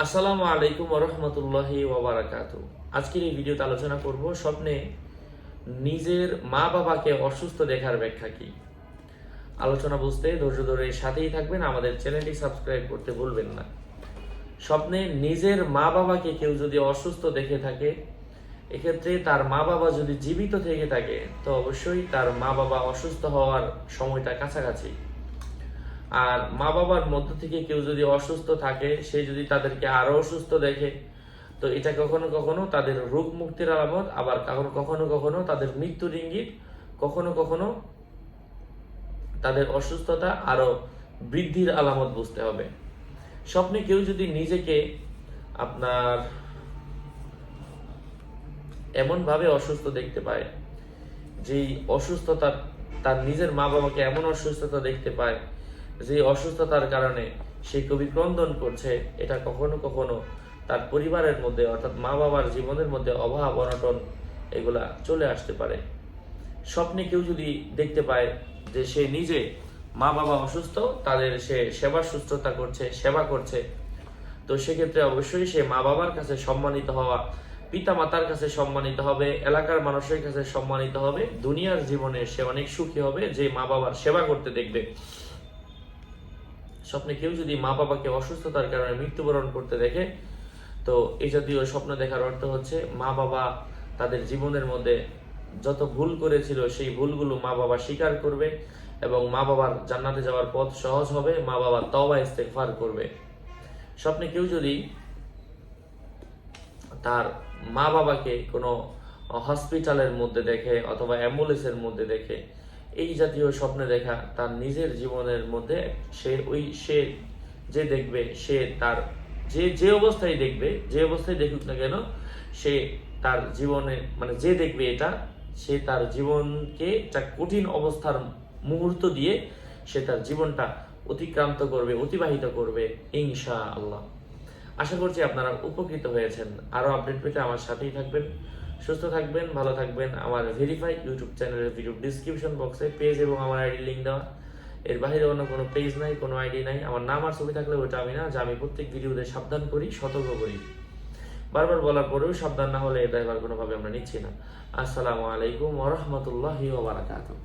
আসসালামু আলাইকুম রহমতুল্লাহি ওবরাকাত আজকের এই ভিডিওতে আলোচনা করব স্বপ্নে নিজের মা বাবাকে অসুস্থ দেখার ব্যাখ্যা কি। আলোচনা বুঝতে ধৈর্য ধরে সাথেই থাকবেন, আমাদের চ্যানেলটি সাবস্ক্রাইব করতে ভুলবেন না। স্বপ্নে নিজের মা বাবাকে কেউ যদি অসুস্থ দেখে থাকে, এক্ষেত্রে তার মা বাবা যদি জীবিত থেকে থাকে, তো অবশ্যই তার মা বাবা অসুস্থ হওয়ার সময়টা কাছাকাছি। আর মা বাবার মধ্য থেকে কেউ যদি অসুস্থ থাকে, সে যদি তাদেরকে আরও অসুস্থ দেখে, তো এটা কখনো কখনো তাদের রোগ মুক্তির আলামত, আবার কখনো কখনো কখনো তাদের মৃত্যুর ইঙ্গিত, কখনো কখনো তাদের অসুস্থতা আরও বৃদ্ধির আলামত বুঝতে হবে। স্বপ্নে কেউ যদি নিজেকে আপনার এমন ভাবে অসুস্থ দেখতে পায়, যেই অসুস্থতা তার নিজের মা বাবাকে এমন অসুস্থতা দেখতে পায় যে অসুস্থতার কারণে সে কবি ক্রন্দন করছে, এটা কখনো কখনো তার পরিবারের মধ্যে অর্থাৎ মা বাবার জীবনের মধ্যে অভাব, অনটন এগুলা চলে আসতে পারে। স্বপ্নে কেউ যদি দেখতে পায় যে সে নিজে মা বাবা অসুস্থ, তাদের সে সেবা সুস্থতা করছে, সেবা করছে, তো সেক্ষেত্রে অবশ্যই সে মা বাবার কাছে সম্মানিত হওয়া পিতা মাতার কাছে সম্মানিত হবে, এলাকার মানুষের কাছে সম্মানিত হবে, দুনিয়ার জীবনে সে অনেক সুখী হবে, যে মা বাবার সেবা করতে দেখবে। স্বপ্নে কেউ যদি মা বাবাকে অসুস্থতার কারণে মৃত্যুবরণ করতে দেখে, তো এই জাতীয় স্বপ্ন দেখার অর্থ হচ্ছে মা বাবা তাদের জীবনের মধ্যে যত ভুল করেছিল সেই ভুলগুলো মা বাবা স্বীকার করবে এবং মা বাবার জান্নাতে যাওয়ার পথ সহজ হবে, মা বাবা তবা ইস্তেগফার করবে। স্বপ্নে কেউ যদি তার মা বাবাকে কোনো হসপিটালের মধ্যে দেখে অথবা অ্যাম্বুলেন্সের মধ্যে দেখে এই জাতীয় স্বপ্নে দেখা তার নিজের জীবনের মধ্যে সে ওই সে যে দেখবে, সে তার যে যে অবস্থায় দেখবে, যে অবস্থায় দেখুক না কেন, সে তার জীবনে মানে যে দেখবে এটা, সে তার জীবনকে একটা কঠিন অবস্থার মুহূর্ত দিয়ে সে তার জীবনটা অতিক্রান্ত করবে, অতিবাহিত করবে ইনশা আল্লাহ আশা করছি আপনারা উপকৃত হয়েছেন। আরও আপডেট পেতে আমার সাথেই থাকবেন। সুস্থ থাকবেন, ভালো থাকবেন। আমার ভেরিফাই ইউটিউব চ্যানেলের ভিডিও ডিসক্রিপশন বক্সে পেজ এবং আমার আইডি লিঙ্ক দেওয়া। এর বাইরে অন্য কোনো পেজ নাই, কোনো আইডি নাই। আমার নাম আর ছবি থাকলে ওটা আমি না, যে আমি প্রত্যেক ভিডিওতে সাবধান করি, সতর্ক করি। বারবার বলার পরেও সাবধান না হলে এটা এবার কোনোভাবে আমরা নিচ্ছি না। আসসালামু আলাইকুম ওরহমতুল্লাহি ওবারাকাতুহ